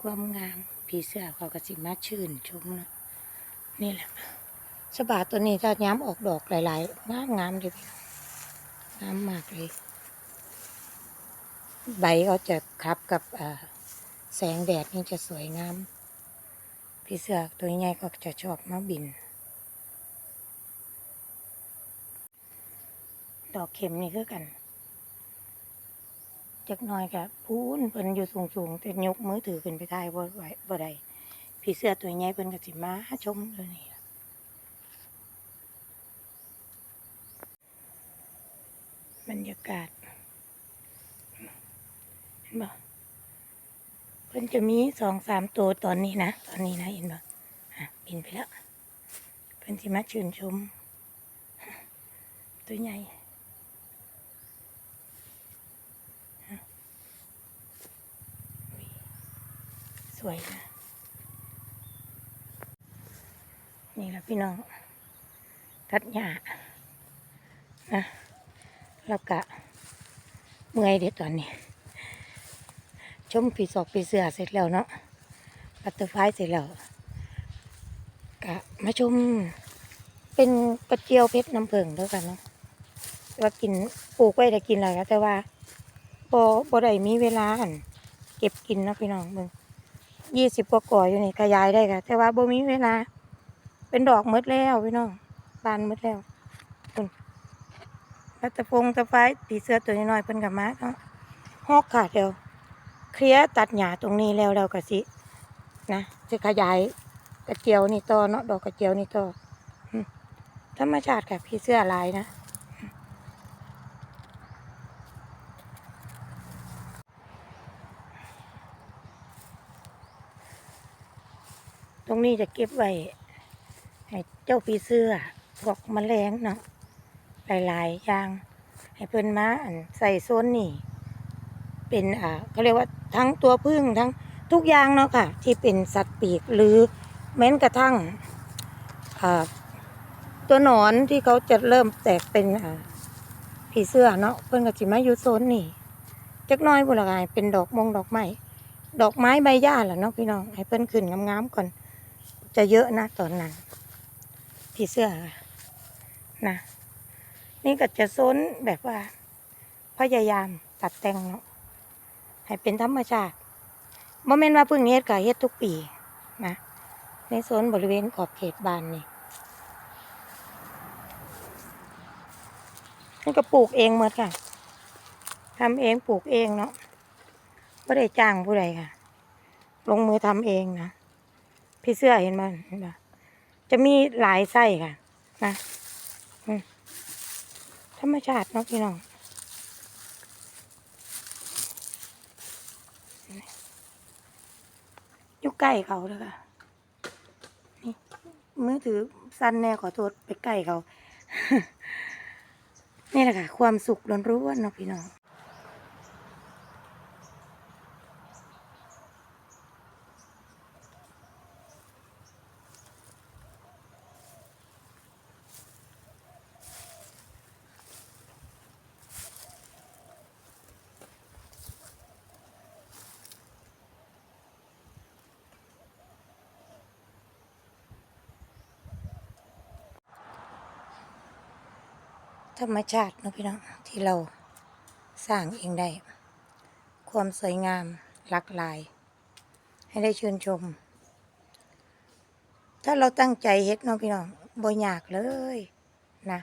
ความงาม ผีเสื้อเขาก็สิมาชื่นชมเนาะนี่แหละสบาตัวนี้ถ้าย้ำออกดอกหลายๆงามงามเลยงามมากเลย ใบเขาจะคับกับแสงแดดนี่จะสวยงามผีเสื้อตัวใหญ่ก็จะชอบมาบิน ดอกเข็มนี่คือกัน จักหน่อยกับพูนเพิ่นอยู่สูงๆแต่ยกมือถือขึ้นไปถ่ายบ่ไหวบ่ได้ผีเสื้อตัวใหญ่เพิ่นก็สิมาชมเลยนี่บรรยากาศเห็นบ่เพิ่นจะมีสองสามตัวตอนนี้นะ ตอนนี้นะเห็นบ่อะบินไปแล้วเพิ่นสิมาชื่นชม ตัวใหญ่ วยนะนี่แหละพี่น้อง ตัดหญ้านะแล้วก็เมื่อยเดี๋ยวตอนนี้ ชมผีศอกผีเสือเสร็จแล้วเนาะบัตเตอร์ไฟเสร็จแล้วกะมาชมเป็นกระเจียวเพชรน้ำผึ้งด้วยกันเนาะว่ากินปลูกไว้ได้กินอะไรแต่ว่าบ่บ่ได้มีเวลาอันเก็บกินเนาะพี่น้องมึง ยี่สิบกว่าก่ออยู่นี่ขยายได้ค่ะ แต่ว่าบ่มีเวลา เป็นดอกมดแล้วพี่น้องบานมดแล้วคุณแล้วตะฟงตะไฟตีเสื้อตัวน้อยๆเพิ่นกับมาเนาะฮอกค่ะเดี๋ยวเคลียตัดหญ้าตรงนี้แล้วเราก็สิ นะจะขยายกระเจียวนี่ต่อเนาะดอกกระเจียวนี่ต่อธรรมชาติค่ะพี่เสื้อลายนะ ตรงนี้จะเก็บไว้ให้เจ้าปีเสื้อพวกแมลงเนาะหลายๆอย่าง ให้เพิ่นมาอันใส่โซนนี่ เป็นอ่าเขาเรียกว่าทั้งตัวพึ่งทั้งทุกอย่างเนาะค่ะ ที่เป็นสัตว์ปีกหรือแม้นกระทั่งอ่าตัวหนอนที่เขาจะเริ่มแตกเป็นอ่าผีเสื้อเนาะเพิ่นก็สิมาอยู่โซนนี่จักน้อยบุรกายเป็นดอกมงดอกไม้ดอกไม้ใบหญ้าแหละเนาะพี่น้องให้เพิ่นขึ้นงามๆก่อน จะเยอะนะตอนนั้นผีเสื้อนะ นี่ก็จะโซนแบบว่า พยายามตัดแต่งเนาะให้เป็นธรรมชาติโมเมนว่าเพิ่งเฮ็ดก็เฮ็ดทุกปีนะในโซนบริเวณขอบเขตบ้านนี่นี่ก็ปลูกเองหมดค่ะทำเองปลูกเองเนาะไม่ได้จ้างผู้ใดค่ะ ลงมือทำเองนะ พี่เสื้อเห็นมันเห็นปะจะมีหลายไส้ค่ะ นะธรรมชาติเนาะพี่น้องอยู่ใกล้เขาเลยค่ะนี่มือถือสั้นแน่ขอโทษไปใกล้เขา นี่แหละค่ะ ความสุขล้นรู้วนๆเนาะพี่น้อง ธรรมชาตินะพี่น้องที่เราสร้างเองได้ ความสวยงามหลากหลาย ให้ได้ชื่นชม ถ้าเราตั้งใจเฮ็ดเนาะพี่น้องบ่ยากเลยนะ